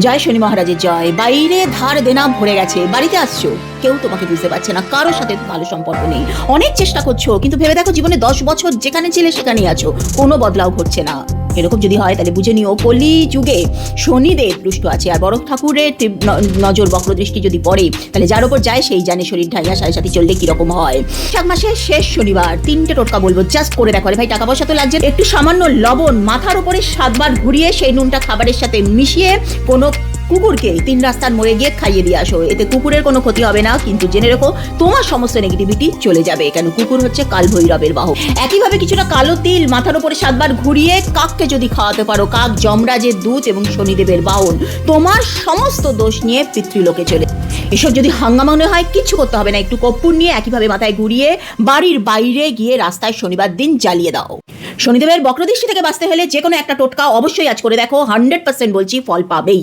জয় শনি মহারাজের জয়। বাইরে ধার দেনা ভরে গেছে। বাড়িতে আসছো? কেউ তোমাকে বুঝতে পারছে না। কারোর সাথে ভালো সম্পর্ক নেই। অনেক চেষ্টা করছ, কিন্তু ভেবে দেখো জীবনে দশ বছর যেখানে ছিলে সেখানেই আছো। কোনো বদলাও ঘটছে না। এরকম যদি হয়, তাহলে বুঝে নিও। কলি যুগে শনিদেব দুষ্ট আছে, আর বড় ঠাকুরের নজর বক্র নজর বক্রদৃষ্টি যদি পড়ে, তাহলে যার ওপর যায় সেই জানে শরীর ঢাইয়া সাড়ে সাথে চললে কীরকম হয়। এক মাসের শেষ শনিবার, তিনটে টোটকা বলব জাস্ট করে দেখো। ভাই টাকা পয়সা তো লাগছে। একটু সামান্য লবণ মাথার উপরে সাতবার ঘুরিয়ে সেই নুনটা খাবারের সাথে মিশিয়ে কোনো কুকুরকে তিন রাস্তার মোড়ে গিয়ে খাইয়ে দিয়ে আসো। এতে কুকুরের কোনো ক্ষতি হবে না, কিন্তু জেনে রেখো, তোমার সমস্ত নেগেটিভিটি চলে যাবে। কেন? কুকুর হচ্ছে কাল ভৈরবের বাহক একইভাবে কিছুটা কালো তিল মাথার উপরে সাতবার ঘুরিয়ে কাককে যদি খাওয়াতে পারো, কাক যমরাজের দূত এবং শনিদেবের বাহন তোমার সমস্ত দোষ নিয়ে পিতৃলোকে চলে। এসব যদি হাঙ্গামা মনে হয় কিছু করতে হবে না। একটু কর্পূর নিয়ে একইভাবে মাথায় ঘুরিয়ে বাড়ির বাইরে গিয়ে রাস্তায় শনিবার দিন জ্বালিয়ে দাও। শনিদেবের বক্রদৃষ্টি থেকে বাঁচতে হলে যে কোনো একটা টোটকা অবশ্যই আজ করে দেখো। হান্ড্রেড পার্সেন্ট বলছি ফল পাবেই।